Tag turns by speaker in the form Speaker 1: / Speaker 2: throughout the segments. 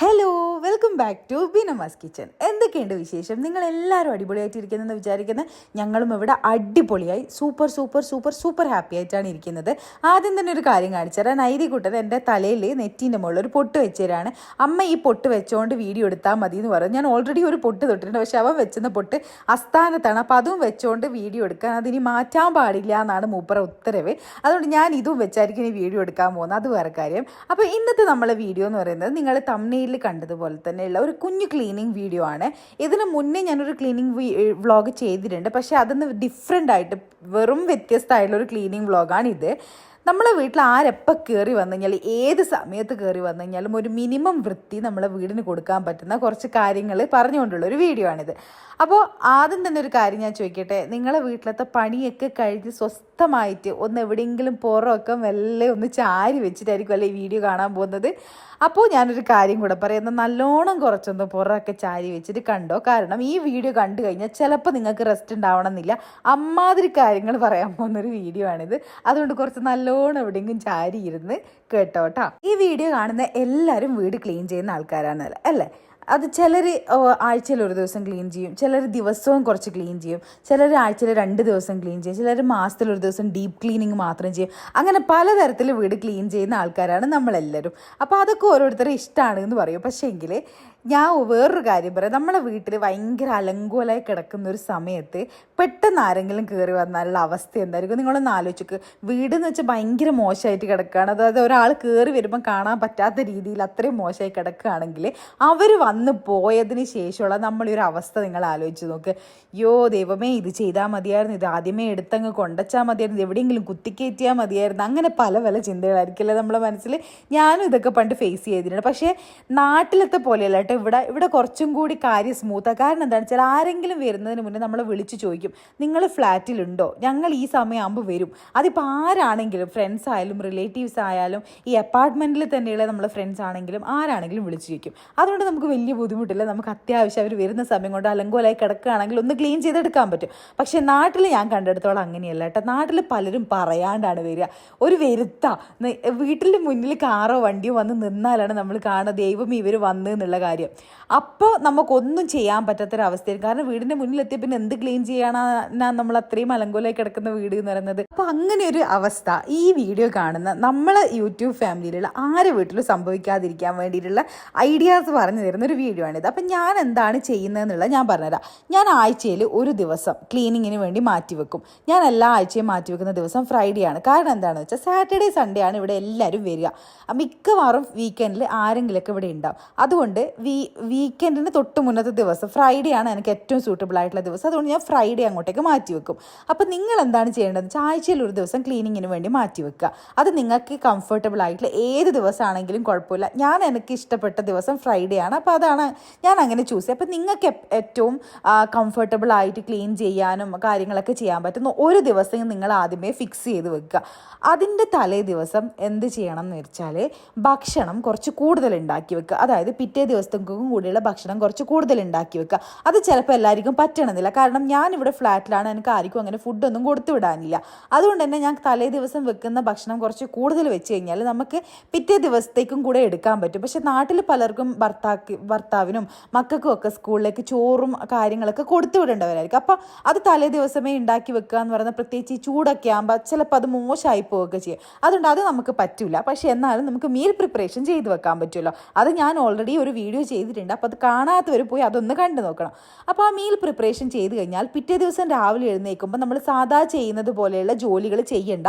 Speaker 1: Hello welcome back to ബിനമാസ് kitchen എന്തൊക്കെയുണ്ട് വിശേഷം? നിങ്ങൾ എല്ലാവരും അടിപൊളിയായിട്ട് ഇരിക്കുന്നെന്ന് വിചാരിക്കുന്നത് ഞങ്ങളും ഇവിടെ അടിപൊളിയായി. Super super super super happy ആയിട്ടാണ് ഇരിക്കുന്നത്. ആദ്യം തന്നെ ഒരു കാര്യം കാണിച്ചു തരാൻ നൈതി കുട്ടൻ എന്റെ തലയിൽ നെറ്റിന്റെ മുകളിൽ ഒരു പൊട്ട് വെച്ചുതരാണ് അമ്മ ഈ പൊട്ട് വെച്ചുകൊണ്ട് വീഡിയോ എടുത്താൽ മതി എന്ന് പറഞ്ഞു. ഞാൻ ഓൾറെഡി ഒരു പൊട്ട് തൊട്ടിട്ടുണ്ട്. പക്ഷെ അവൻ വെച്ചെന്ന പൊട്ട് അസ്ഥാനത്താണ്. അപ്പോൾ അതും വെച്ചുകൊണ്ട് വീഡിയോ എടുക്കാൻ അതിനി മാറ്റാൻ പാടില്ല എന്നാണ് മൂപ്പറ ഉത്തരവ്. അതുകൊണ്ട് ഞാൻ ഇതും വെച്ചായിരിക്കും ഈ വീഡിയോ എടുക്കാൻ പോകുന്നത്. അത് വേറെ കാര്യം. അപ്പോൾ ഇന്നത്തെ നമ്മളെ വീഡിയോ എന്ന് പറയുന്നത് നിങ്ങൾ തമ്മനയിൽ കണ്ടതുപോലെ തന്നെയുള്ള ഒരു കുഞ്ഞു ക്ലീനിങ് വീഡിയോ ആണ്. ഇതിന് മുന്നേ ഞാനൊരു ക്ലീനിങ് വ്ളോഗ് ചെയ്തിട്ടുണ്ട്. പക്ഷേ അതൊന്ന് ഡിഫറെന്റ് ആയിട്ട് വെറും വ്യത്യസ്തമായിട്ടുള്ള ഒരു ക്ലീനിങ് വ്ളോഗാണിത് നമ്മളെ വീട്ടിൽ ആരെപ്പോൾ കയറി വന്നു കഴിഞ്ഞാൽ ഏത് സമയത്ത് കയറി വന്നു കഴിഞ്ഞാലും ഒരു മിനിമം വൃത്തി നമ്മളെ വീടിന് കൊടുക്കാൻ പറ്റുന്ന കുറച്ച് കാര്യങ്ങൾ പറഞ്ഞുകൊണ്ടുള്ള ഒരു വീഡിയോ ആണിത്. അപ്പോൾ ആദ്യം തന്നെ ഒരു കാര്യം ഞാൻ ചോദിക്കട്ടെ നിങ്ങളെ വീട്ടിലത്തെ പണിയൊക്കെ കഴിഞ്ഞ് സ്വസ്ഥമായിട്ട് ഒന്ന് എവിടെയെങ്കിലും പുറമൊക്കെ വെല്ലേ ഒന്ന് ചാരി വെച്ചിട്ടായിരിക്കും അല്ലേ ഈ വീഡിയോ കാണാൻ പോകുന്നത്? അപ്പോൾ ഞാനൊരു കാര്യം കൂടെ പറയുന്നത് നല്ലോണം കുറച്ചൊന്ന് പുറമൊക്കെ ചാരി വെച്ചിട്ട് കണ്ടോ? കാരണം ഈ വീഡിയോ കണ്ടു കഴിഞ്ഞാൽ ചിലപ്പോൾ നിങ്ങൾക്ക് റെസ്റ്റ് ഉണ്ടാവണമെന്നില്ല. അമ്മാതിരി കാര്യങ്ങൾ പറയാൻ പോകുന്നൊരു വീഡിയോ ആണിത്. അതുകൊണ്ട് കുറച്ച് നല്ലോണം എവിടെയെങ്കിലും ചാരി ഇരുന്ന് കേട്ടോട്ടാ ഈ വീഡിയോ കാണുന്ന എല്ലാവരും വീട് ക്ലീൻ ചെയ്യുന്ന ആൾക്കാരാണ് അല്ലേ? അത് ചിലർ ആഴ്ചയിൽ ഒരു ദിവസം ക്ലീൻ ചെയ്യും. ചിലർ ദിവസവും കുറച്ച് ക്ലീൻ ചെയ്യും. ചിലർ ആഴ്ചയിൽ രണ്ട് ദിവസം ക്ലീൻ ചെയ്യും. ചിലർ മാസത്തിൽ ഒരു ദിവസം ഡീപ്പ് ക്ലീനിങ് മാത്രം ചെയ്യും. അങ്ങനെ പലതരത്തിൽ വീട് ക്ലീൻ ചെയ്യുന്ന ആൾക്കാരാണ് നമ്മളെല്ലാവരും. അപ്പോൾ അതൊക്കെ ഓരോരുത്തരും ഇഷ്ടമാണ് എന്ന് പറയും. പക്ഷേ എങ്കിൽ ഞാൻ വേറൊരു കാര്യം പറയാം. നമ്മളെ വീട്ടിൽ ഭയങ്കര അലങ്കോലായി കിടക്കുന്ന ഒരു സമയത്ത് പെട്ടെന്ന് ആരെങ്കിലും കയറി വന്നാലുള്ള അവസ്ഥ എന്തായിരിക്കും? നിങ്ങളൊന്ന് ആലോചിക്ക്. വീടെന്ന് വെച്ചാൽ ഭയങ്കര മോശമായിട്ട് കിടക്കുകയാണ് അതായത് ഒരാൾ കയറി വരുമ്പോൾ കാണാൻ പറ്റാത്ത രീതിയിൽ അത്രയും മോശമായി കിടക്കുകയാണെങ്കിൽ അവർ വന്ന് പോയതിന് ശേഷമുള്ള നമ്മളൊരു അവസ്ഥ നിങ്ങൾ ആലോചിച്ച് നോക്ക്. യോ ദൈവമേ ഇത് ചെയ്താൽ മതിയായിരുന്നു. ഇത് ആദ്യമേ എടുത്തങ്ങ് കൊണ്ടച്ചാൽ മതിയായിരുന്നു. എവിടെയെങ്കിലും കുത്തിക്കയറ്റിയാൽ മതിയായിരുന്നു. അങ്ങനെ പല പല ചിന്തകളായിരിക്കില്ല നമ്മുടെ മനസ്സിൽ. ഞാനും ഇതൊക്കെ പണ്ട് ഫേസ് ചെയ്തിട്ടുണ്ട്. പക്ഷേ നാട്ടിലത്തെ പോലെയല്ല കേട്ടോ. ഇവിടെ ഇവിടെ കുറച്ചും കൂടി കാര്യം സ്മൂത്താണ് കാരണം എന്താണെന്ന് വെച്ചാൽ ആരെങ്കിലും വരുന്നതിന് മുന്നേ നമ്മൾ വിളിച്ച് ചോദിക്കും നിങ്ങൾ ഫ്ലാറ്റിലുണ്ടോ ഞങ്ങൾ ഈ സമയമാകുമ്പോൾ വരും. അതിപ്പോൾ ആരാണെങ്കിലും ഫ്രണ്ട്സ് ആയാലും റിലേറ്റീവ്സ് ആയാലും ഈ അപ്പാർട്ട്മെന്റിൽ തന്നെയുള്ള നമ്മളെ ഫ്രണ്ട്സ് ആണെങ്കിലും ആരാണെങ്കിലും വിളിച്ച് ചോദിക്കും. അതുകൊണ്ട് നമുക്ക് വലിയ ബുദ്ധിമുട്ടില്ല. നമുക്ക് അത്യാവശ്യം അവർ വരുന്ന സമയം കൊണ്ട് അലങ്കോലായി കിടക്കുകയാണെങ്കിൽ ഒന്ന് ക്ലീൻ ചെയ്തെടുക്കാൻ പറ്റും. പക്ഷേ നാട്ടിൽ ഞാൻ കണ്ടെടുത്തോളം അങ്ങനെയല്ല കേട്ടോ. നാട്ടിൽ പലരും പറയാണ്ടാണ് വരിക. ഒരു വരുത്ത വീട്ടിന്റെ മുന്നിൽ കാറോ വണ്ടിയോ വന്ന് നിന്നാലാണ് നമ്മൾ കാണുക ദൈവം ഇവർ വന്ന് എന്നുള്ള കാര്യം. അപ്പോൾ നമുക്കൊന്നും ചെയ്യാൻ പറ്റാത്തൊരവസ്ഥയാണ് കാരണം വീടിന്റെ മുന്നിലെത്തിയ പിന്നെ എന്ത് ക്ലീൻ ചെയ്യാനാണ് നമ്മൾ അത്രയും അലങ്കോലായി കിടക്കുന്ന വീട് എന്ന് പറയുന്നത്? അപ്പോൾ അങ്ങനെ ഒരു അവസ്ഥ ഈ വീഡിയോ കാണുന്ന നമ്മൾ യൂട്യൂബ് ഫാമിലിയിലുള്ള ആരെ വീട്ടിലും സംഭവിക്കാതിരിക്കാൻ വേണ്ടിയിട്ടുള്ള ഐഡിയാസ് പറഞ്ഞു തരുന്ന ഒരു വീഡിയോ ആണിത് അപ്പം ഞാൻ എന്താണ് ചെയ്യുന്നതെന്നുള്ളത് ഞാൻ പറഞ്ഞുതരാം. ഞാൻ ആഴ്ചയിൽ ഒരു ദിവസം ക്ലീനിങ്ങിന് വേണ്ടി മാറ്റിവെക്കും ഞാൻ എല്ലാ ആഴ്ചയും മാറ്റി വെക്കുന്ന ദിവസം ഫ്രൈഡേ ആണ്. കാരണം എന്താണെന്ന് വെച്ചാൽ സാറ്റർഡേ സൺഡേ ആണ് ഇവിടെ എല്ലാവരും വരിക. മിക്കവാറും വീക്കെൻഡിൽ ആരെങ്കിലുമൊക്കെ ഇവിടെ ഉണ്ടാവും. അതുകൊണ്ട് വീ വീക്കെൻഡിന് തൊട്ട് മുന്നത്തെ ദിവസം ഫ്രൈഡേ ആണ് എനിക്ക് ഏറ്റവും സൂട്ടബിൾ ആയിട്ടുള്ള ദിവസം. അതുകൊണ്ട് ഞാൻ ഫ്രൈഡേ അങ്ങോട്ടേക്ക് മാറ്റി വെക്കും. അപ്പോൾ നിങ്ങൾ എന്താണ് ചെയ്യേണ്ടതെന്ന് വെച്ചാൽ ആഴ്ചയിൽ ഒരു ദിവസം ക്ലീനിങ്ങിന് വേണ്ടി മാറ്റി വെക്കുക. അത് നിങ്ങൾക്ക് കംഫർട്ടബിൾ ആയിട്ടുള്ള ഏത് ദിവസമാണെങ്കിലും കുഴപ്പമില്ല. ഞാൻ എനിക്ക് ഇഷ്ടപ്പെട്ട ദിവസം ഫ്രൈഡേ ആണ്. അപ്പോൾ അതാണ് ഞാൻ അങ്ങനെ ചൂസ് ചെയ്യുക അപ്പോൾ നിങ്ങൾക്ക് ഏറ്റവും കംഫർട്ടബിൾ ആയിട്ട് ക്ലീൻ ചെയ്യാനും കാര്യങ്ങളൊക്കെ ചെയ്യാൻ പറ്റുന്ന ഒരു ദിവസം നിങ്ങൾ ആദ്യമേ ഫിക്സ് ചെയ്ത് വെക്കുക. അതിന്റെ തലേ ദിവസം എന്ത് ചെയ്യണം എന്ന് വെച്ചാൽ ഭക്ഷണം കുറച്ച് കൂടുതൽ ഉണ്ടാക്കി വെക്കുക. അതായത് പിറ്റേ ദിവസത്തേക്കും കൂടിയുള്ള ഭക്ഷണം കുറച്ച് കൂടുതൽ ഉണ്ടാക്കി വെക്കുക. അത് ചിലപ്പോൾ എല്ലാവർക്കും പറ്റണമെന്നില്ല. കാരണം ഞാനിവിടെ ഫ്ലാറ്റിലാണ് എനിക്ക് ആർക്കും അങ്ങനെ ഫുഡൊന്നും കൊടുത്തു വിടാനില്ല. അതുകൊണ്ട് തന്നെ ഞാൻ തലേ ദിവസം വെക്കുന്ന ഭക്ഷണം കുറച്ച് കൂടുതൽ വെച്ച് കഴിഞ്ഞാൽ നമുക്ക് പിറ്റേ ദിവസത്തേക്കും കൂടെ എടുക്കാൻ പറ്റും. പക്ഷെ നാട്ടിൽ പലർക്കും ഭർത്താക്ക് ഭർത്താവിനും മക്കൾക്കും ഒക്കെ സ്കൂളിലേക്ക് ചോറും കാര്യങ്ങളൊക്കെ കൊടുത്തു വിടേണ്ടവരായിരിക്കും. അപ്പോൾ അത് തലേ ദിവസമേ ഉണ്ടാക്കി വെക്കുക എന്ന് പറയുന്ന പ്രത്യേകിച്ച് ഈ ചൂടൊക്കെ ആകുമ്പോൾ ചിലപ്പോൾ അത് മോശമായി പോവുകയൊക്കെ ചെയ്യും. അതുകൊണ്ട് അത് നമുക്ക് പറ്റില്ല പക്ഷേ എന്നാലും നമുക്ക് മീൽ പ്രിപ്പറേഷൻ ചെയ്ത് വെക്കാൻ പറ്റുമല്ലോ. അത് ഞാൻ ഓൾറെഡി ഒരു വീഡിയോ ചെയ്തിട്ടുണ്ട്. അപ്പോൾ അത് കാണാത്തവർ പോയി അതൊന്ന് കണ്ടു നോക്കണം. അപ്പോൾ ആ മീൽ പ്രിപ്പറേഷൻ ചെയ്ത് കഴിഞ്ഞാൽ പിറ്റേ ദിവസം രാവിലെ എഴുന്നേൽക്കുമ്പോൾ നമ്മൾ സാധാ ചെയ്യുന്നത് പോലെയുള്ള ജോലികൾ ചെയ്യേണ്ട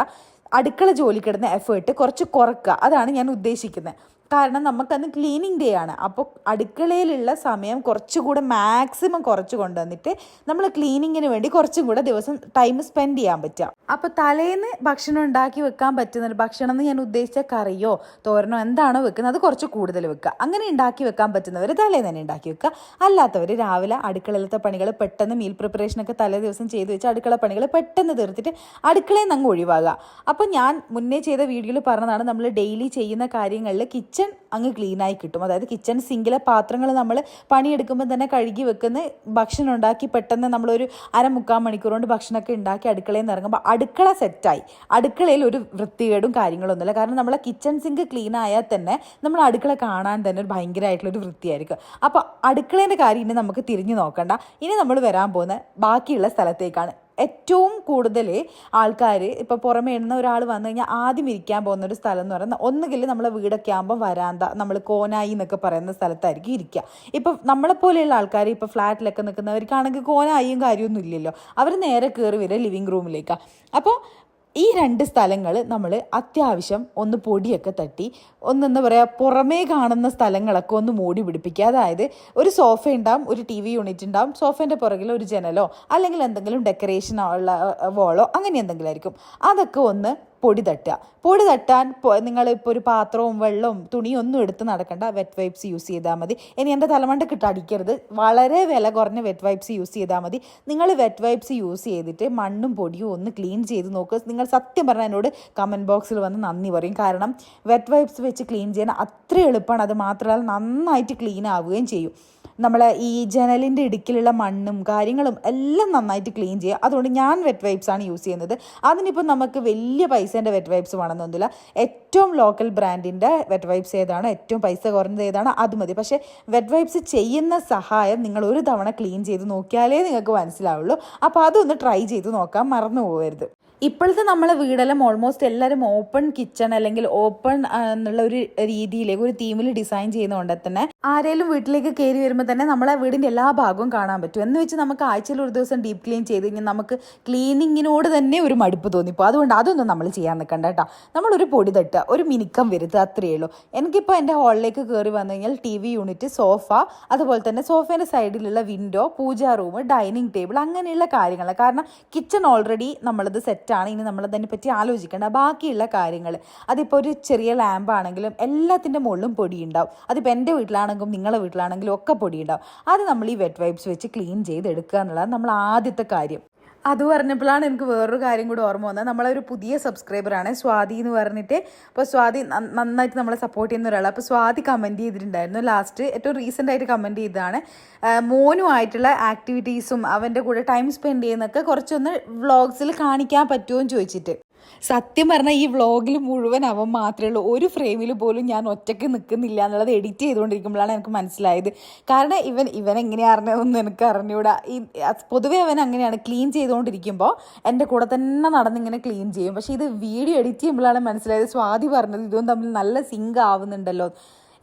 Speaker 1: അടുക്കള ജോലിക്കിടുന്ന കിടന്ന എഫേർട്ട് കുറച്ച് കുറക്കുക. അതാണ് ഞാൻ ഉദ്ദേശിക്കുന്നത് കാരണം നമുക്കന്ന് ക്ലീനിങ് ഡേ ആണ്. അപ്പോൾ അടുക്കളയിലുള്ള സമയം കുറച്ചുകൂടെ മാക്സിമം കുറച്ച് കൊണ്ടുവന്നിട്ട് നമ്മൾ ക്ലീനിങ്ങിന് വേണ്ടി കുറച്ചും കൂടെ ദിവസം ടൈം സ്പെൻഡ് ചെയ്യാൻ പറ്റുക. അപ്പോൾ തലേന്ന് ഭക്ഷണം ഉണ്ടാക്കി വെക്കാൻ പറ്റുന്ന ഭക്ഷണം എന്ന് ഞാൻ ഉദ്ദേശിച്ച കറിയോ തോരനോ എന്താണോ വെക്കുന്നത് അത് കുറച്ച് കൂടുതൽ വെക്കുക. അങ്ങനെ ഉണ്ടാക്കി വെക്കാൻ പറ്റുന്നവർ തലേന്ന് തന്നെ ഉണ്ടാക്കി വെക്കുക. അല്ലാത്തവർ രാവിലെ അടുക്കളയിലത്തെ പണികൾ പെട്ടെന്ന് മീൽ പ്രിപ്പറേഷനൊക്കെ തലേ ദിവസം ചെയ്ത് വെച്ച് അടുക്കള പണികൾ പെട്ടെന്ന് തീർത്തിട്ട് അടുക്കളയിൽ നിന്ന് അങ്ങ് ഒഴിവാകുക. അപ്പോൾ ഞാൻ മുന്നേ ചെയ്ത വീഡിയോയിൽ പറഞ്ഞതാണ് നമ്മൾ ഡെയിലി ചെയ്യുന്ന കാര്യങ്ങളിൽ കിച്ചൺ അങ്ങ് ക്ലീനായി കിട്ടും. അതായത് കിച്ചൺ സിങ്കിലെ പാത്രങ്ങൾ നമ്മൾ പണിയെടുക്കുമ്പോൾ തന്നെ കഴുകി വെക്കുന്ന ഭക്ഷണം ഉണ്ടാക്കി പെട്ടെന്ന് നമ്മളൊരു അര മുക്കാൽ മണിക്കൂർ കൊണ്ട് ഭക്ഷണമൊക്കെ ഉണ്ടാക്കി അടുക്കളയിൽ നിന്ന് ഇറങ്ങുമ്പോൾ അടുക്കള സെറ്റായി അടുക്കളയിൽ ഒരു വൃത്തികേടും കാര്യങ്ങളൊന്നുമില്ല. കാരണം നമ്മളെ കിച്ചൺ സിങ്ക് ക്ലീൻ ആയാൽ തന്നെ നമ്മൾ അടുക്കള കാണാൻ തന്നെ ഒരു ഭയങ്കരമായിട്ടുള്ളൊരു വൃത്തിയായിരിക്കും. അപ്പോൾ അടുക്കളേന്റെ കാര്യം ഇനി നമുക്ക് തിരിഞ്ഞു നോക്കണ്ട. ഇനി നമ്മൾ വരാൻ പോകുന്ന ബാക്കിയുള്ള സ്ഥലത്തേക്കാണ്. ഏറ്റവും കൂടുതൽ ആൾക്കാർ ഇപ്പോൾ പുറമേ ഇടുന്ന ഒരാൾ വന്നു കഴിഞ്ഞാൽ ആദ്യം ഇരിക്കാൻ പോകുന്ന ഒരു സ്ഥലം എന്ന് പറയുന്നത് ഒന്നുകിൽ നമ്മളെ വീടൊക്കെ ആകുമ്പോൾ വരാന്ത നമ്മൾ കോനായി എന്നൊക്കെ പറയുന്ന സ്ഥലത്തായിരിക്കും ഇരിക്കുക ഇപ്പം നമ്മളെപ്പോലെയുള്ള ആൾക്കാർ ഇപ്പോൾ ഫ്ലാറ്റിലൊക്കെ നിൽക്കുന്നവർക്കാണെങ്കിൽ കോനായും കാര്യമൊന്നും ഇല്ലല്ലോ. അവർ നേരെ കയറി വരിക ലിവിങ് റൂമിലേക്കാണ് അപ്പോൾ ഈ രണ്ട് സ്ഥലങ്ങൾ നമ്മൾ അത്യാവശ്യം ഒന്ന് പൊടിയൊക്കെ തട്ടി ഒന്ന് എന്താ പറയുക പുറമേ കാണുന്ന സ്ഥലങ്ങളൊക്കെ ഒന്ന് മൂടി പിടിപ്പിക്കുക. അതായത് ഒരു സോഫ ഉണ്ടാവും ഒരു ടി വി യൂണിറ്റ് ഉണ്ടാവും സോഫേന്റെ പുറകിൽ ഒരു ജനലോ അല്ലെങ്കിൽ എന്തെങ്കിലും ഡെക്കറേഷൻ ഉള്ള വോളോ അങ്ങനെ എന്തെങ്കിലും ആയിരിക്കും. അതൊക്കെ ഒന്ന് പൊടി തട്ടുക. പൊടി തട്ടാൻ നിങ്ങൾ ഇപ്പോൾ ഒരു പാത്രവും വെള്ളവും തുണിയും ഒന്നും എടുത്ത് നടക്കണ്ട. വെറ്റ് വൈപ്സ് യൂസ് ചെയ്താൽ മതി. ഇനി എന്റെ തലമണ്ട കിട്ട അടിക്കരുത്. വളരെ വില കുറഞ്ഞ വെറ്റ് വൈപ്സ് യൂസ് ചെയ്താൽ മതി. നിങ്ങൾ വെറ്റ് വൈപ്സ് യൂസ് ചെയ്തിട്ട് മണ്ണും പൊടിയും ഒന്ന് ക്ലീൻ ചെയ്ത് നോക്കുക നിങ്ങൾ സത്യം പറഞ്ഞാൽ എന്നോട് കമന്റ് ബോക്സിൽ വന്ന് നന്ദി പറയും. കാരണം വെറ്റ് വൈപ്സ് വെച്ച് ക്ലീൻ ചെയ്യാൻ അത്ര എളുപ്പമാണ് അത് മാത്രമല്ല നന്നായിട്ട് ക്ലീൻ ആവുകയും ചെയ്യും. നമ്മളെ ഈ ജനലിന്റെ ഇടുക്കിലുള്ള മണ്ണും കാര്യങ്ങളും എല്ലാം നന്നായിട്ട് ക്ലീൻ ചെയ്യുക. അതുകൊണ്ട് ഞാൻ വെറ്റ് വൈപ്സ് ആണ് യൂസ് ചെയ്യുന്നത്. അതിനിപ്പോൾ നമുക്ക് വലിയ പൈസേന്റെ വെറ്റ് വൈപ്സ് വേണമെന്നൊന്നുമില്ല ഏറ്റവും ലോക്കൽ ബ്രാൻഡിന്റെ വെറ്റ് വൈപ്സ് ഏതാണ്? ഏറ്റവും പൈസ കുറഞ്ഞത് ഏതാണ്? അത് മതി. പക്ഷേ വെറ്റ് വൈപ്സ് ചെയ്യുന്ന സഹായം നിങ്ങൾ ഒരു തവണ ക്ലീൻ ചെയ്ത് നോക്കിയാലേ നിങ്ങൾക്ക് മനസ്സിലാവുള്ളൂ. അപ്പോൾ അതൊന്ന് ട്രൈ ചെയ്ത് നോക്കാം മറന്നു പോകരുത് ഇപ്പോഴത്തെ നമ്മളെ വീടെല്ലാം ഓൾമോസ്റ്റ് എല്ലാവരും ഓപ്പൺ കിച്ചൺ അല്ലെങ്കിൽ ഓപ്പൺ എന്നുള്ള ഒരു രീതിയിലേക്ക് ഒരു തീമിൽ ഡിസൈൻ ചെയ്യുന്നതുകൊണ്ട് തന്നെ ആരെങ്കിലും വീട്ടിലേക്ക് കയറി വരുമ്പോൾ തന്നെ നമ്മളെ വീടിന്റെ എല്ലാ ഭാഗവും കാണാൻ പറ്റും. എന്ന് വെച്ച് നമുക്ക് ആഴ്ചയിൽ ഒരു ദിവസം ഡീപ്പ് ക്ലീൻ ചെയ്ത് കഴിഞ്ഞാൽ നമുക്ക് ക്ലീനിങ്ങിനോട് തന്നെ ഒരു മടുപ്പ് തോന്നിപ്പോൾ അതുകൊണ്ട് അതൊന്നും നമ്മൾ ചെയ്യാൻ നിൽക്കണ്ട കേട്ടോ. നമ്മളൊരു പൊടി തട്ടുക ഒരു മിനുക്കം വരുത്തുക അത്രയേ ഉള്ളൂ. എനിക്കിപ്പോൾ എന്റെ ഹാളിലേക്ക് കയറി വന്നു കഴിഞ്ഞാൽ ടി വി യൂണിറ്റ് സോഫ അതുപോലെ തന്നെ സോഫേന്റെ സൈഡിലുള്ള window puja room dining table അങ്ങനെയുള്ള കാര്യങ്ങൾ കാരണം കിച്ചൺ ഓൾറെഡി നമ്മളത് സെറ്റാണ് ഇനി നമ്മളതിനെ പറ്റി ആലോചിക്കേണ്ട ബാക്കിയുള്ള കാര്യങ്ങൾ. അതിപ്പോൾ ഒരു ചെറിയ ലാമ്പ് ആണെങ്കിലും എല്ലാത്തിന്റെ മുകളിലും പൊടി ഉണ്ടാവും അതിപ്പോൾ എന്റെ വീട്ടിലാണെങ്കിലും നിങ്ങളുടെ വീട്ടിലാണെങ്കിലും ഒക്കെ പൊടി ഉണ്ടാവും അത് നമ്മൾ ഈ വെറ്റ് വൈപ്സ് വെച്ച് ക്ലീൻ ചെയ്തെടുക്കുക എന്നുള്ളതാണ് നമ്മൾ ആദ്യത്തെ കാര്യം. അത് പറഞ്ഞപ്പോഴാണ് എനിക്ക് വേറൊരു കാര്യം കൂടി ഓർമ്മ വന്നത്. നമ്മളൊരു പുതിയ സബ്സ്ക്രൈബറാണ് സ്വാതി എന്ന് പറഞ്ഞിട്ട്. അപ്പോൾ സ്വാതി നന്നായിട്ട് നമ്മളെ സപ്പോർട്ട് ചെയ്യുന്ന ഒരാളാണ് അപ്പോൾ സ്വാതി കമന്റ് ചെയ്തിട്ടുണ്ടായിരുന്നു. ലാസ്റ്റ് ഏറ്റവും റീസെന്റ് ആയിട്ട് കമന്റ് ചെയ്തതാണ്. മോനുമായിട്ടുള്ള ആക്ടിവിറ്റീസും അവന്റെ കൂടെ ടൈം സ്പെൻഡ് ചെയ്യുന്നൊക്കെ കുറച്ചൊന്ന് വ്ളോഗ്സിൽ കാണിക്കാൻ പറ്റുമോ എന്ന് ചോദിച്ചിട്ട്. സത്യം പറഞ്ഞാൽ ഈ വ്ളോഗിൽ മുഴുവൻ അവൻ മാത്രമേ ഉള്ളൂ. ഒരു ഫ്രെയിമിൽ പോലും ഞാൻ ഒറ്റയ്ക്ക് നിൽക്കുന്നില്ല എന്നുള്ളത് എഡിറ്റ് ചെയ്തുകൊണ്ടിരിക്കുമ്പോഴാണ് എനിക്ക് മനസ്സിലായത്. കാരണം ഇവൻ ഇവൻ എങ്ങനെയാണെന്നൊന്നും എനിക്ക് അറിഞ്ഞൂടാ. ഈ പൊതുവെ അവൻ അങ്ങനെയാണ് ക്ലീൻ ചെയ്തുകൊണ്ടിരിക്കുമ്പോൾ എന്റെ കൂടെ തന്നെ നടന്നിങ്ങനെ ക്ലീൻ ചെയ്യും. പക്ഷേ ഇത് വീഡിയോ എഡിറ്റ് ചെയ്യുമ്പോഴാണ് മനസ്സിലായത്. സ്വാതി പറഞ്ഞത് ഇതും തമ്മിൽ നല്ല സിങ്ക് ആവുന്നുണ്ടല്ലോ.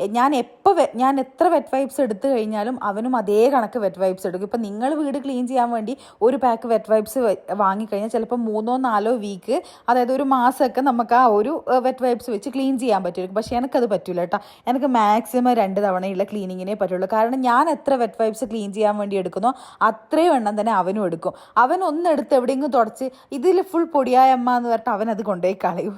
Speaker 1: ഞാൻ എപ്പോൾ ഞാൻ എത്ര വെറ്റ് വൈപ്സ് എടുത്തു കഴിഞ്ഞാലും അവനും അതേ കണക്ക് വെറ്റ് വൈപ്സ് എടുക്കും. ഇപ്പം നിങ്ങൾ വീട് ക്ലീൻ ചെയ്യാൻ വേണ്ടി ഒരു പാക്ക് വെറ്റ് വൈപ്സ് വാങ്ങിക്കഴിഞ്ഞാൽ ചിലപ്പോൾ മൂന്നോ നാലോ വീക്ക് അതായത് ഒരു മാസമൊക്കെ നമുക്ക് ആ ഒരു വെറ്റ് വൈപ്സ് വെച്ച് ക്ലീൻ ചെയ്യാൻ പറ്റുമായിരിക്കും. പക്ഷേ എനിക്കത് പറ്റില്ല കേട്ടോ. എനിക്ക് മാക്സിമം രണ്ട് തവണയുള്ള ക്ലീനിങ്ങിനെ പറ്റുള്ളൂ. കാരണം ഞാൻ എത്ര വെറ്റ് വൈപ്സ് ക്ലീൻ ചെയ്യാൻ വേണ്ടി എടുക്കുന്നോ അത്രയും എണ്ണം തന്നെ അവനും എടുക്കും. അവൻ ഒന്നെടുത്ത് എവിടെയെങ്കിലും തുടച്ച് ഇതിൽ ഫുൾ പൊടിയായ അമ്മ എന്ന് പറഞ്ഞിട്ട് അവൻ അത് കൊണ്ടുപോയി കളയും.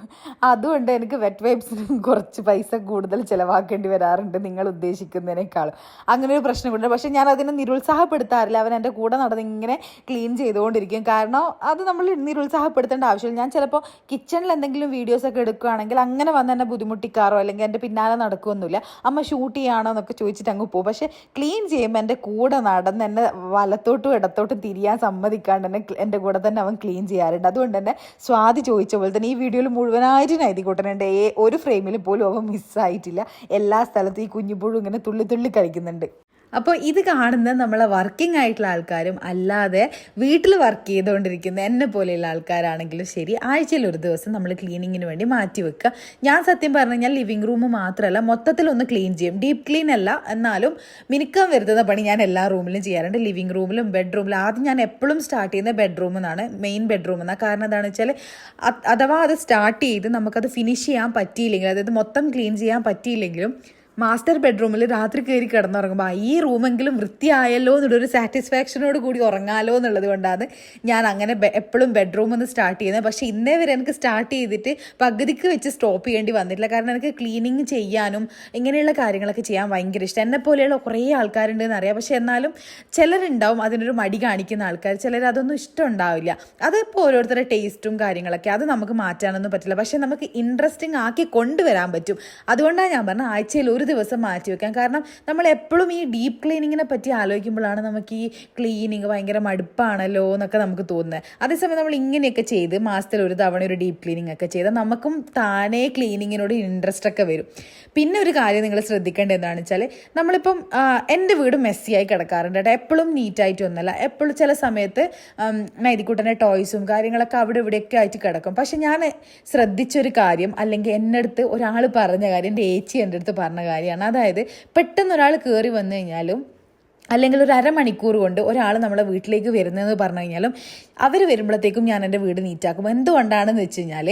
Speaker 1: അതുകൊണ്ട് എനിക്ക് വെറ്റ് വൈപ്സിന് കുറച്ച് പൈസ കൂടുതൽ ചിലവാക്കേണ്ടി വരാറുണ്ട് നിങ്ങൾ ഉദ്ദേശിക്കുന്നതിനേക്കാളും. അങ്ങനെ ഒരു പ്രശ്നമുണ്ട് പക്ഷേ ഞാൻ അതിനെ നിരുത്സാഹപ്പെടുത്താറില്ല. അവൻ എന്റെ കൂടെ നടന്ന് ഇങ്ങനെ ക്ലീൻ ചെയ്തുകൊണ്ടിരിക്കും. കാരണം അത് നമ്മൾ നിരുത്സാഹപ്പെടുത്തേണ്ട ആവശ്യമില്ല. ഞാൻ ചിലപ്പോൾ കിച്ചണിൽ എന്തെങ്കിലും വീഡിയോസ് ഒക്കെ എടുക്കുകയാണെങ്കിൽ അങ്ങനെ വന്ന് എന്നെ ബുദ്ധിമുട്ടിക്കാറോ അല്ലെങ്കിൽ എന്റെ പിന്നാലെ നടക്കുകയൊന്നുമില്ല അമ്മ ഷൂട്ട് ചെയ്യാണോ എന്നൊക്കെ ചോദിച്ചിട്ട് അങ്ങ് പോകും. പക്ഷേ ക്ലീൻ ചെയ്യുമ്പോൾ എന്റെ കൂടെ നടന്ന് എന്നെ വലത്തോട്ടും ഇടത്തോട്ടും തിരിയാൻ സമ്മതിക്കാണ്ട് തന്നെ എന്റെ കൂടെ തന്നെ അവൻ ക്ലീൻ ചെയ്യാറുണ്ട്. അതുകൊണ്ട് തന്നെ സ്വാതി ചോദിച്ച പോലെ തന്നെ ഈ വീഡിയോയിൽ മുഴുവനായിട്ട് എഴുതി കൂട്ടനുണ്ട് ഏ ഒരു ഫ്രെയിമിൽ പോലും അവൻ മിസ്സായിട്ടില്ല എല്ലാ സ്ഥലത്തും ഈ കുഞ്ഞിപ്പുഴു ഇങ്ങനെ തുള്ളി തുള്ളി കളിക്കുന്നുണ്ട് അപ്പോൾ ഇത് കാണുന്ന നമ്മളെ വർക്കിംഗ് ആയിട്ടുള്ള ആൾക്കാരും അല്ലാതെ വീട്ടിൽ വർക്ക് ചെയ്തുകൊണ്ടിരിക്കുന്ന എന്നെ പോലെയുള്ള ആൾക്കാരാണെങ്കിലും ശരി ആഴ്ചയിൽ ഒരു ദിവസം നമ്മൾ ക്ലീനിങ്ങിന് വേണ്ടി മാറ്റി വെക്കുക. ഞാൻ സത്യം പറഞ്ഞു കഴിഞ്ഞാൽ ലിവിങ് റൂം മാത്രമല്ല മൊത്തത്തിൽ ഒന്ന് ക്ലീൻ ചെയ്യും. ഡീപ്പ് ക്ലീൻ അല്ല എന്നാലും മിനുക്കം വരുത്തുന്ന പണി ഞാൻ എല്ലാ റൂമിലും ചെയ്യാറുണ്ട്. ലിവിങ് റൂമിലും ബെഡ്റൂമിലും ആദ്യം ഞാൻ എപ്പോഴും സ്റ്റാർട്ട് ചെയ്യുന്ന ബെഡ്റൂം എന്നാണ് മെയിൻ ബെഡ്റൂം എന്നാണ് കാരണം എന്താണെന്ന് വെച്ചാൽ അഥവാ അത് സ്റ്റാർട്ട് ചെയ്ത് നമുക്കത് ഫിനിഷ് ചെയ്യാൻ പറ്റിയില്ലെങ്കിൽ അതായത് മൊത്തം ക്ലീൻ ചെയ്യാൻ പറ്റിയില്ലെങ്കിലും മാസ്റ്റർ ബെഡ്റൂമിൽ രാത്രി കയറി കിടന്നുറങ്ങുമ്പോൾ ഈ റൂമെങ്കിലും വൃത്തിയായല്ലോ എന്നുള്ളൊരു സാറ്റിസ്ഫാക്ഷനോട് കൂടി ഉറങ്ങാലോ എന്നുള്ളത് കൊണ്ടാണ് ഞാൻ അങ്ങനെ എപ്പോഴും ബെഡ്റൂം ഒന്ന് സ്റ്റാർട്ട് ചെയ്യുന്നത്. പക്ഷേ ഇന്നേ വരെ എനിക്ക് സ്റ്റാർട്ട് ചെയ്തിട്ട് പകുതിക്ക് വെച്ച് സ്റ്റോപ്പ് ചെയ്യേണ്ടി വന്നിട്ടില്ല. കാരണം എനിക്ക് ക്ലീനിങ് ചെയ്യാനും ഇങ്ങനെയുള്ള കാര്യങ്ങളൊക്കെ ചെയ്യാൻ ഭയങ്കര ഇഷ്ടം. എന്നെ പോലെയുള്ള കുറേ ആൾക്കാരുണ്ട് എന്നറിയാം പക്ഷേ എന്നാലും ചിലരുണ്ടാവും അതിനൊരു മടി കാണിക്കുന്ന ആൾക്കാർ. ചിലർ അതൊന്നും ഇഷ്ടമുണ്ടാവില്ല അതിപ്പോൾ ഓരോരുത്തരുടെ ടേസ്റ്റും കാര്യങ്ങളൊക്കെ. അത് നമുക്ക് മാറ്റാനൊന്നും പറ്റില്ല. പക്ഷേ നമുക്ക് ഇൻട്രസ്റ്റിംഗ് ആക്കി കൊണ്ടുവരാൻ പറ്റും. അതുകൊണ്ടാണ് ഞാൻ പറഞ്ഞത് ആഴ്ചയിൽ ഒരു ദിവസം മാറ്റി വെക്കാം. കാരണം നമ്മൾ എപ്പോഴും ഈ ഡീപ്പ് ക്ലീനിങ്ങിനെ പറ്റി ആലോചിക്കുമ്പോഴാണ് നമുക്ക് ഈ ക്ലീനിങ് ഭയങ്കര മടുപ്പാണല്ലോ എന്നൊക്കെ നമുക്ക് തോന്നുന്നത്. അതേസമയം നമ്മൾ ഇങ്ങനെയൊക്കെ ചെയ്ത് മാസത്തിൽ ഒരു തവണ ഒരു ഡീപ്പ് ക്ലീനിങ് ഒക്കെ ചെയ്താൽ നമുക്കും താനേ ക്ലീനിങ്ങിനോട് ഇൻട്രസ്റ്റ് ഒക്കെ വരും. പിന്നെ ഒരു കാര്യം നിങ്ങൾ ശ്രദ്ധിക്കേണ്ടത് എന്താണെന്ന് വെച്ചാൽ നമ്മളിപ്പം എന്റെ വീട് മെസ്സിയായി കിടക്കാറുണ്ട് കേട്ടോ. എപ്പോഴും നീറ്റായിട്ടൊന്നുമല്ല എപ്പോഴും ചില സമയത്ത് നൈതിക്കുട്ടന്റെ ടോയ്സും കാര്യങ്ങളൊക്കെ അവിടെ ഇവിടെയൊക്കെ ആയിട്ട് കിടക്കും. പക്ഷെ ഞാൻ ശ്രദ്ധിച്ചൊരു കാര്യം അല്ലെങ്കിൽ എന്റെ അടുത്ത് ഒരാൾ പറഞ്ഞ കാര്യം എന്റെ ഏച്ചി എന്റെ അടുത്ത് പറഞ്ഞ കാര്യമാണ്. അതായത് പെട്ടെന്ന് ഒരാൾ കയറി വന്നു കഴിഞ്ഞാലും അല്ലെങ്കിൽ ഒരു അരമണിക്കൂർ കൊണ്ട് ഒരാൾ നമ്മളെ വീട്ടിലേക്ക് വരുന്നതെന്ന് പറഞ്ഞു കഴിഞ്ഞാലും അവർ വരുമ്പോഴത്തേക്കും ഞാൻ എന്റെ വീട് നീറ്റാക്കും. എന്തുകൊണ്ടാണെന്ന് വെച്ച് കഴിഞ്ഞാൽ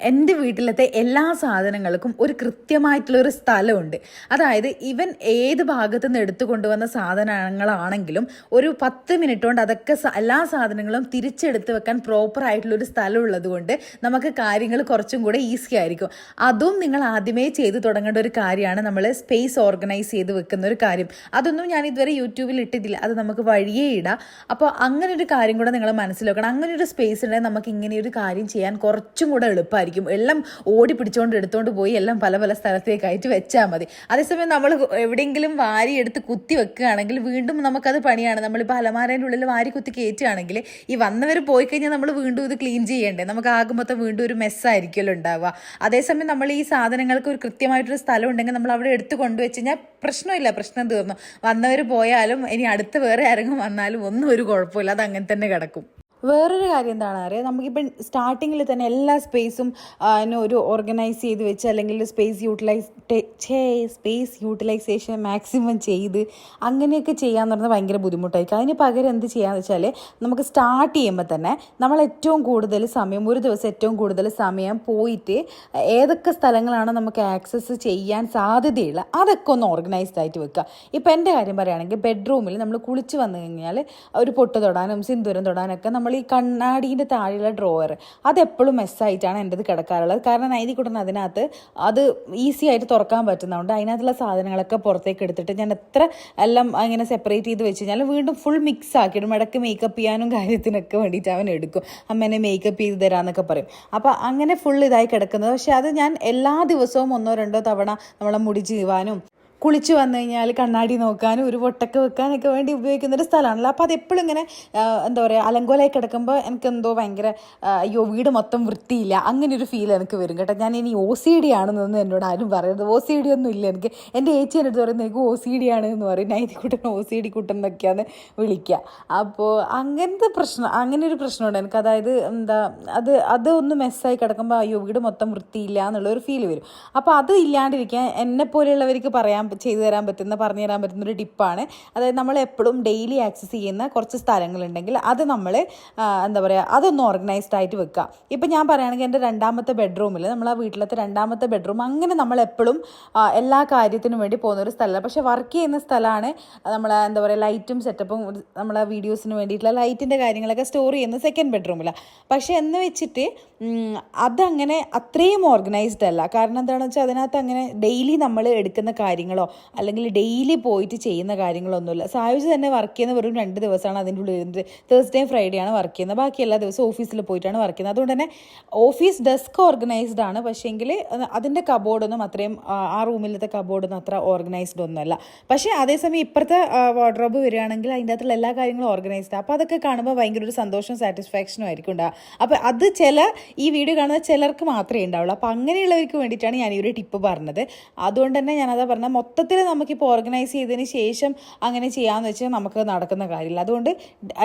Speaker 1: എന്റെ വീട്ടിലത്തെ എല്ലാ സാധനങ്ങൾക്കും ഒരു കൃത്യമായിട്ടുള്ളൊരു സ്ഥലമുണ്ട്. അതായത് ഇവൻ ഏത് ഭാഗത്തു നിന്ന് എടുത്തു കൊണ്ടുവന്ന സാധനങ്ങളാണെങ്കിലും ഒരു പത്ത് മിനിറ്റ് കൊണ്ട് അതൊക്കെ എല്ലാ സാധനങ്ങളും തിരിച്ചെടുത്ത് വെക്കാൻ പ്രോപ്പർ ആയിട്ടുള്ളൊരു സ്ഥലം ഉള്ളത് കൊണ്ട് നമുക്ക് കാര്യങ്ങൾ കുറച്ചും കൂടെ ഈസി ആയിരിക്കും. അതും നിങ്ങൾ ആദ്യമേ ചെയ്തു തുടങ്ങേണ്ട ഒരു കാര്യമാണ് നമ്മൾ സ്പേസ് ഓർഗനൈസ് ചെയ്ത് വെക്കുന്ന ഒരു കാര്യം. അതൊന്നും ഞാൻ ഇതുവരെ യൂട്യൂബിൽ ഇട്ടിട്ടില്ല അത് നമുക്ക് വഴിയേ ഇടാം. അപ്പോൾ അങ്ങനെ ഒരു കാര്യം കൂടെ നിങ്ങൾ മനസ്സിലാക്കണം. അങ്ങനെ ഒരു സ്പേസ് ഉണ്ടെങ്കിൽ നമുക്ക് ഇങ്ങനെ ഒരു കാര്യം ചെയ്യാൻ കുറച്ചും കൂടെ എളുപ്പമായിരിക്കും എല്ലാം ഓടി പിടിച്ചുകൊണ്ട് എടുത്തുകൊണ്ട് പോയി എല്ലാം പല പല സ്ഥലത്തേക്കായിട്ട് വെച്ചാൽ മതി. അതേസമയം നമ്മൾ എവിടെയെങ്കിലും വാരി എടുത്ത് കുത്തി വെക്കുകയാണെങ്കിൽ വീണ്ടും നമുക്കത് പണിയാണ്. നമ്മളിപ്പോൾ അലമാരേന്റെ ഉള്ളിൽ വാരി കുത്തി കയറ്റുകയാണെങ്കിൽ ഈ വന്നവർ പോയി കഴിഞ്ഞാൽ നമ്മൾ വീണ്ടും ഇത് ക്ലീൻ ചെയ്യേണ്ടേ? നമുക്ക് ആകുമ്പോഴത്തെ വീണ്ടും ഒരു മെസ്സായിരിക്കുമല്ലോ ഉണ്ടാവുക. അതേസമയം നമ്മൾ ഈ സാധനങ്ങൾക്ക് ഒരു കൃത്യമായിട്ടൊരു സ്ഥലം ഉണ്ടെങ്കിൽ നമ്മൾ അവിടെ എടുത്ത് കൊണ്ടുവച്ച് കഴിഞ്ഞാൽ പ്രശ്നമില്ല. പ്രശ്നം തീർന്നു. വന്നവർ പോയാലും ഇനി അടുത്ത് വേറെ ആരെങ്കിലും വന്നാലും ഒന്നും ഒരു കുഴപ്പമില്ല. അത് അങ്ങനെ തന്നെ കിടക്കും. വേറൊരു കാര്യം എന്താണ് അറിയാം? നമുക്കിപ്പം സ്റ്റാർട്ടിങ്ങിൽ തന്നെ എല്ലാ സ്പേസും ഒരു ഓർഗനൈസ് ചെയ്ത് വെച്ച് അല്ലെങ്കിൽ സ്പേസ് യൂട്ടിലൈസ് ഛേ സ്പേസ് യൂട്ടിലൈസേഷൻ മാക്സിമം ചെയ്ത് അങ്ങനെയൊക്കെ ചെയ്യാന്ന് പറഞ്ഞാൽ ഭയങ്കര ബുദ്ധിമുട്ടായിരിക്കും. അതിന് പകരം എന്ത് ചെയ്യാന്ന് വെച്ചാൽ നമുക്ക് സ്റ്റാർട്ട് ചെയ്യുമ്പോൾ തന്നെ നമ്മൾ ഏറ്റവും കൂടുതൽ സമയം ഒരു ദിവസം ഏറ്റവും കൂടുതൽ സമയം പോയിട്ട് ഏതൊക്കെ സ്ഥലങ്ങളാണ് നമുക്ക് ആക്സസ് ചെയ്യാൻ സാധ്യതയുള്ള അതൊക്കെ ഒന്ന് ഓർഗനൈസ്ഡ് ആയിട്ട് വെക്കുക. ഇപ്പം എന്റെ കാര്യം പറയുകയാണെങ്കിൽ ബെഡ്റൂമിൽ നമ്മൾ കുളിച്ച് വന്നു കഴിഞ്ഞാൽ ഒരു പൊട്ട് തൊടാനും സിന്ദൂരം തൊടാനൊക്കെ നമ്മൾ ഈ കണ്ണാടീന്റെ താഴെയുള്ള ഡ്രോവർ അതെപ്പോഴും മെസ്സായിട്ടാണ് എന്റെത് കിടക്കാറുള്ളത്. കാരണം നൈതി കുട്ടൻ അതിനകത്ത് അത് ഈസി ആയിട്ട് തുറക്കാൻ പറ്റുന്നതുകൊണ്ട് അതിനകത്തുള്ള സാധനങ്ങളൊക്കെ പുറത്തേക്ക് എടുത്തിട്ട് ഞാൻ എത്ര എല്ലാം അങ്ങനെ സെപ്പറേറ്റ് ചെയ്ത് വെച്ച് കഴിഞ്ഞാൽ വീണ്ടും ഫുൾ മിക്സ് ആക്കിയിടും. ഇടയ്ക്ക് മേക്കപ്പ് ചെയ്യാനും കാര്യത്തിനൊക്കെ വേണ്ടിയിട്ട് അവൻ എടുക്കും. അമ്മേനെ മേക്കപ്പ് ചെയ്ത് തരാമെന്നൊക്കെ പറയും. അപ്പോൾ അങ്ങനെ ഫുൾ ഇതായി കിടക്കുന്നത്. പക്ഷേ അത് ഞാൻ എല്ലാ ദിവസവും ഒന്നോ രണ്ടോ തവണ നമ്മളെ മുടി ചീവാനും കുളിച്ച് വന്നു കഴിഞ്ഞാൽ കണ്ണാടി നോക്കാനും ഒരു പൊട്ടൊക്കെ വെക്കാനൊക്കെ വേണ്ടി ഉപയോഗിക്കുന്ന ഒരു സ്ഥലമാണല്ലോ. അപ്പോൾ അതെപ്പോഴും ഇങ്ങനെ എന്താ പറയുക അലങ്കോലായി കിടക്കുമ്പോൾ എനിക്കെന്തോ ഭയങ്കര അയ്യോ വീട് മൊത്തം വൃത്തിയില്ല അങ്ങനെ ഒരു ഫീൽ എനിക്ക് വരും കേട്ടോ. ഞാൻ ഇനി ഒ സി ഡി ആണെന്നൊന്നും എന്നോട് ആരും പറയരുത്. ഒ സി ഡി ഒന്നും ഇല്ല എനിക്ക്. എന്റെ ഏച്ചി എന്റെ അടുത്ത് പറയുന്നത് എനിക്ക് ഒ സി ഡി ആണ് എന്ന് പറയും. ഞാൻ നൈതി Kuttan O C D Kuttan എന്നൊക്കെയാണ് വിളിക്കുക. അപ്പോൾ അങ്ങനത്തെ പ്രശ്നം അങ്ങനെ ഒരു പ്രശ്നമുണ്ട് എനിക്ക്. അതായത് എന്താ അത് അത് ഒന്ന് മെസ്സായി കിടക്കുമ്പോൾ അയ്യോ വീട് മൊത്തം വൃത്തിയില്ല എന്നുള്ള ഒരു ഫീൽ വരും. അപ്പോൾ അത് ഇല്ലാണ്ടിരിക്കാൻ എന്നെ പോലെയുള്ളവർക്ക് പറയാൻ ചെയ്തു തരാൻ പറ്റുന്ന പറഞ്ഞു തരാൻ പറ്റുന്ന ഒരു ടിപ്പാണ്. അതായത് നമ്മൾ എപ്പോഴും ഡെയിലി ആക്സസ് ചെയ്യുന്ന കുറച്ച് സ്ഥലങ്ങളുണ്ടെങ്കിൽ അത് നമ്മൾ എന്താ പറയുക അതൊന്ന് ഓർഗനൈസ്ഡ് ആയിട്ട് വെക്കുക. ഇപ്പം ഞാൻ പറയുകയാണെങ്കിൽ എന്റെ രണ്ടാമത്തെ ബെഡ്റൂമിൽ നമ്മൾ ആ വീട്ടിലത്തെ രണ്ടാമത്തെ ബെഡ്റൂം അങ്ങനെ നമ്മൾ എപ്പോഴും എല്ലാ കാര്യത്തിനും വേണ്ടി പോകുന്ന ഒരു സ്ഥലമല്ല. പക്ഷേ വർക്ക് ചെയ്യുന്ന സ്ഥലമാണ് നമ്മൾ എന്താ പറയുക ലൈറ്റും സെറ്റപ്പും നമ്മളെ വീഡിയോസിന് വേണ്ടിയിട്ടുള്ള ലൈറ്റിന്റെ കാര്യങ്ങളൊക്കെ സ്റ്റോർ ചെയ്യുന്ന സെക്കൻഡ് ബെഡ്റൂമിലാണ് പക്ഷേ എന്ന് വെച്ചിട്ട് അതങ്ങനെ അത്രയും ഓർഗനൈസ്ഡ് അല്ല. കാരണം എന്താണെന്ന് വെച്ചാൽ അതിനകത്ത് അങ്ങനെ ഡെയിലി നമ്മൾ എടുക്കുന്ന കാര്യങ്ങളോ അല്ലെങ്കിൽ ഡെയിലി പോയിട്ട് ചെയ്യുന്ന കാര്യങ്ങളോ ഒന്നുമില്ല സായുജ് തന്നെ വർക്ക് ചെയ്യുന്ന വെറും രണ്ട് ദിവസമാണ് അതിന്റെ ഉള്ളിൽ ഇരുന്നിട്ട് തേഴ്സ്ഡേയും ഫ്രൈഡേ ആണ് വർക്ക് ചെയ്യുന്നത്. ബാക്കി എല്ലാ ദിവസവും ഓഫീസിൽ പോയിട്ടാണ് വർക്ക് ചെയ്യുന്നത്. അതുകൊണ്ട് തന്നെ ഓഫീസ് ഡെസ്ക് ഓർഗനൈസ്ഡ് ആണ്. പക്ഷേങ്കിൽ അതിന്റെ കബോർഡൊന്നും അത്രയും ആ, റൂമിലത്തെ കബോർഡൊന്നും അത്ര ഓർഗനൈസ്ഡ് ഒന്നുമല്ല. പക്ഷേ അതേസമയം ഇപ്പുറത്തെ വാർഡ്രോബ് വരികയാണെങ്കിൽ അതിന്റെ അകത്തുള്ള എല്ലാ കാര്യങ്ങളും ഓർഗനൈസ്ഡ് അപ്പോൾ അതൊക്കെ കാണുമ്പോൾ ഭയങ്കര ഒരു സന്തോഷവും സാറ്റിസ്ഫാക്ഷനും ആയിരിക്കും ഉണ്ടാവുക അപ്പോൾ അത് ചില ഈ വീഡിയോ കാണുന്ന ചിലർക്ക് മാത്രമേ ഉണ്ടാവുള്ളൂ. അപ്പോൾ അങ്ങനെയുള്ളവർക്ക് വേണ്ടിയിട്ടാണ് ഞാൻ ഈ ഒരു ടിപ്പ് പറഞ്ഞത്. അതുകൊണ്ട് തന്നെ ഞാനതാ പറഞ്ഞത് മൊത്തത്തിൽ നമുക്കിപ്പോൾ ഓർഗനൈസ് ചെയ്തതിന് ശേഷം അങ്ങനെ ചെയ്യാമെന്ന് വെച്ചാൽ നമുക്ക് നടക്കുന്ന കാര്യമില്ല. അതുകൊണ്ട്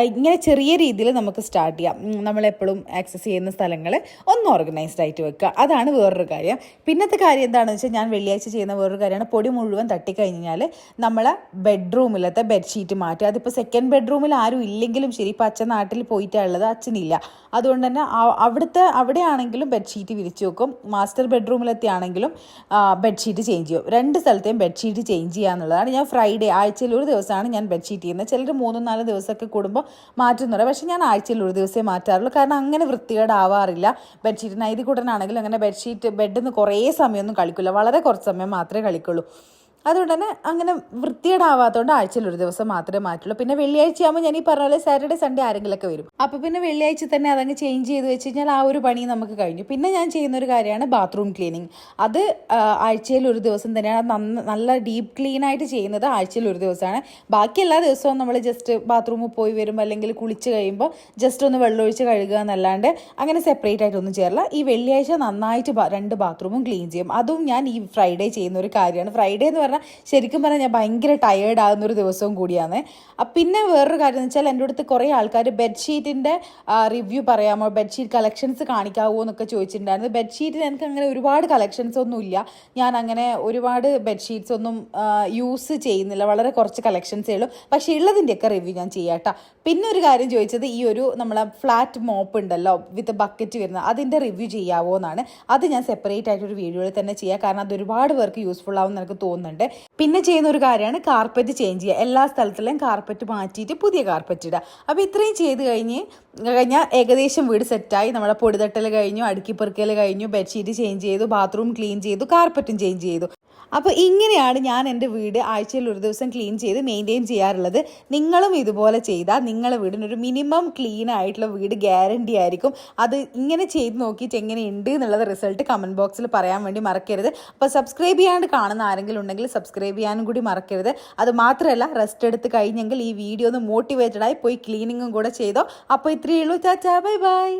Speaker 1: ഇങ്ങനെ ചെറിയ രീതിയിൽ നമുക്ക് സ്റ്റാർട്ട് ചെയ്യാം. നമ്മളെപ്പോഴും ആക്സസ് ചെയ്യുന്ന സ്ഥലങ്ങൾ ഒന്ന് ഓർഗനൈസ്ഡ് ആയിട്ട് വെക്കുക അതാണ് വേറൊരു കാര്യം. പിന്നത്തെ കാര്യം എന്താണെന്ന് വെച്ചാൽ ഞാൻ വെള്ളിയാഴ്ച ചെയ്യുന്ന വേറൊരു കാര്യമാണ്. പൊടി മുഴുവൻ തട്ടിക്കഴിഞ്ഞാൽ നമ്മളെ ബെഡ്റൂമിലത്തെ ബെഡ്ഷീറ്റ് മാറ്റുക. അതിപ്പോൾ സെക്കൻഡ് ബെഡ്റൂമിൽ ആരും ഇല്ലെങ്കിലും ശരി ഇപ്പോൾ അച്ഛൻ നാട്ടിൽ പോയിട്ടുള്ളത് അച്ഛനില്ല. അതുകൊണ്ട് തന്നെ അവിടുത്തെ അവിടെയാണെങ്കിലും ബെഡ്ഷീറ്റ് വിരിച്ചു വെക്കും. മാസ്റ്റർ ബെഡ്റൂമിലെത്തിയാണെങ്കിലും ബെഡ്ഷീറ്റ് ചേഞ്ച് ചെയ്യും. രണ്ട് സ്ഥലത്തെയും ബെഡ്ഷീറ്റ് ചേഞ്ച് ചെയ്യുക എന്നുള്ളതാണ് ഞാൻ ഫ്രൈഡേ ആഴ്ചയിൽ ഒരു ദിവസമാണ് ഞാൻ ബെഡ്ഷീറ്റ് ചെയ്യുന്നത്. ചിലർ മൂന്നും നാല് ദിവസമൊക്കെ കൂടുമ്പോൾ മാറ്റുന്നുണ്ട് പക്ഷേ ഞാൻ ആഴ്ചയിൽ ഒരു ദിവസമേ മാറ്റാറുള്ളൂ. കാരണം അങ്ങനെ വൃത്തികേടാവാറില്ല. ബെഡ്ഷീറ്റ് നൈതി കൂട്ടനാണെങ്കിലും അങ്ങനെ ബെഡ്ഷീറ്റ് ബെഡിൽ നിന്ന് കുറേ സമയമൊന്നും കളിക്കില്ല വളരെ കുറച്ച് സമയം മാത്രമേ കളിക്കുള്ളൂ. അതുകൊണ്ട് തന്നെ അങ്ങനെ വൃത്തികേടാവാത്തതുകൊണ്ട് ആഴ്ചയിൽ ഒരു ദിവസം മാത്രമേ മാറ്റുള്ളൂ. പിന്നെ വെള്ളിയാഴ്ച ആകുമ്പോൾ ഞാൻ ഈ പറഞ്ഞ പോലെ സാറ്റർഡേ സൺഡേ ആരെങ്കിലുമൊക്കെ വരും. അപ്പോൾ പിന്നെ വെള്ളിയാഴ്ച തന്നെ അതങ്ങ് ചേഞ്ച് ചെയ്ത് വെച്ച് കഴിഞ്ഞാൽ ആ ഒരു പണി നമുക്ക് കഴിഞ്ഞു. പിന്നെ ഞാൻ ചെയ്യുന്ന ഒരു കാര്യമാണ് ബാത്റൂം ക്ലീനിങ് അത് ആഴ്ചയിൽ ഒരു ദിവസം തന്നെയാണ്. നല്ല ഡീപ്പ് ക്ലീൻ ആയിട്ട് ചെയ്യുന്നത് ആഴ്ചയിൽ ഒരു ദിവസമാണ്. ബാക്കി എല്ലാ ദിവസവും നമ്മൾ ജസ്റ്റ് ബാത്റൂമിൽ പോയി വരുമ്പോൾ അല്ലെങ്കിൽ കുളിച്ച് കഴിയുമ്പോൾ ജസ്റ്റ് ഒന്ന് വെള്ളമൊഴിച്ച് കഴുകുക എന്നല്ലാണ്ട് അങ്ങനെ സെപ്പറേറ്റ് ആയിട്ടൊന്നും ചെയ്യാറില്ല. ഈ വെള്ളിയാഴ്ച നന്നായിട്ട് രണ്ട് ബാത്റൂമും ക്ലീൻ ചെയ്യും. അതും ഞാൻ ഈ ഫ്രൈഡേ ചെയ്യുന്ന ഒരു കാര്യമാണ്. ഫ്രൈഡേ എന്ന് പറഞ്ഞാൽ ശരിക്കും പറഞ്ഞാൽ ഞാൻ ഭയങ്കര ടയേർഡ് ആകുന്ന ഒരു ദിവസവും കൂടിയാണ്. പിന്നെ വേറൊരു കാര്യം എന്ന് വെച്ചാൽ എന്റെ അടുത്ത് കുറേ ആൾക്കാർ ബെഡ്ഷീറ്റിന്റെ റിവ്യൂ പറയാമോ? ബെഡ്ഷീറ്റ് കളക്ഷൻസ് കാണിക്കാവോ എന്നൊക്കെ ചോദിച്ചിട്ടുണ്ടായിരുന്നു. ബെഡ്ഷീറ്റിന് എനിക്ക് അങ്ങനെ ഒരുപാട് കളക്ഷൻസ് ഒന്നും ഇല്ല. ഞാൻ അങ്ങനെ ഒരുപാട് ബെഡ്ഷീറ്റ്സ് ഒന്നും യൂസ് ചെയ്യുന്നില്ല. വളരെ കുറച്ച് കളക്ഷൻസേ ഉള്ളൂ. പക്ഷേ ഉള്ളതിന്റെയൊക്കെ റിവ്യൂ ഞാൻ ചെയ്യാം കേട്ടോ. പിന്നെ ഒരു കാര്യം ചോദിച്ചത് ഈ ഒരു നമ്മളെ ഫ്ലാറ്റ് മോപ്പ് ഉണ്ടല്ലോ വിത്ത് ബക്കറ്റ് വരുന്ന അതിന്റെ റിവ്യൂ ചെയ്യാവോ എന്നാണ്. അത് ഞാൻ സെപ്പറേറ്റ് ആയിട്ടൊരു വീഡിയോയിൽ തന്നെ ചെയ്യാം. കാരണം അത് ഒരുപാട് പേർക്ക് യൂസ്ഫുൾ ആവും എന്ന് എനിക്ക് തോന്നുന്നുണ്ട്. പിന്നെ ചെയ്യുന്ന ഒരു കാര്യമാണ് കാർപ്പറ്റ് ചേഞ്ച് ചെയ്യുക. എല്ലാ സ്ഥലത്തിലും കാർപ്പറ്റ് മാറ്റിയിട്ട് പുതിയ കാർപ്പറ്റ് ഇടുക. അപ്പോൾ ഇത്രയും ചെയ്ത് കഴിഞ്ഞ് കഴിഞ്ഞാൽ ഏകദേശം വീട് സെറ്റായി നമ്മളെ പൊടിതട്ടൽ കഴിഞ്ഞു അടുക്കിപ്പെറുക്കൽ കഴിഞ്ഞു ബെഡ്ഷീറ്റ് ചേഞ്ച് ചെയ്തു ബാത്റൂം ക്ലീൻ ചെയ്തു കാർപ്പറ്റും ചേഞ്ച് ചെയ്തു. അപ്പോൾ ഇങ്ങനെയാണ് ഞാൻ എന്റെ വീട് ആഴ്ചയിൽ ഒരു ദിവസം ക്ലീൻ ചെയ്ത് മെയിന്റെയിൻ ചെയ്യാറുള്ളത്. നിങ്ങളും ഇതുപോലെ ചെയ്താൽ നിങ്ങളുടെ വീടിനൊരു മിനിമം ക്ലീൻ ആയിട്ടുള്ള വീട് ഗ്യാരണ്ടി ആയിരിക്കും. അത് ഇങ്ങനെ ചെയ്ത് നോക്കിയിട്ട് എങ്ങനെയുണ്ട് എന്നുള്ളത് റിസൾട്ട് കമന്റ് ബോക്സിൽ പറയാൻ വേണ്ടി മറക്കരുത്. അപ്പോൾ സബ്സ്ക്രൈബ് ചെയ്യാണ്ട് കാണുന്ന ആരെങ്കിലും ഉണ്ടെങ്കിൽ സബ്സ്ക്രൈബ് ചെയ്യാനും കൂടി മറക്കരുത്. അത് മാത്രമല്ല റെസ്റ്റ് എടുത്ത് കഴിഞ്ഞെങ്കിൽ ഈ വീഡിയോ ഒന്ന് മോട്ടിവേറ്റഡായി പോയി ക്ലീനിങ്ങും കൂടെ ചെയ്തോ. അപ്പോൾ ഇത്രയേ ഉള്ളൂ. ചാച്ചാ ബൈ ബൈ.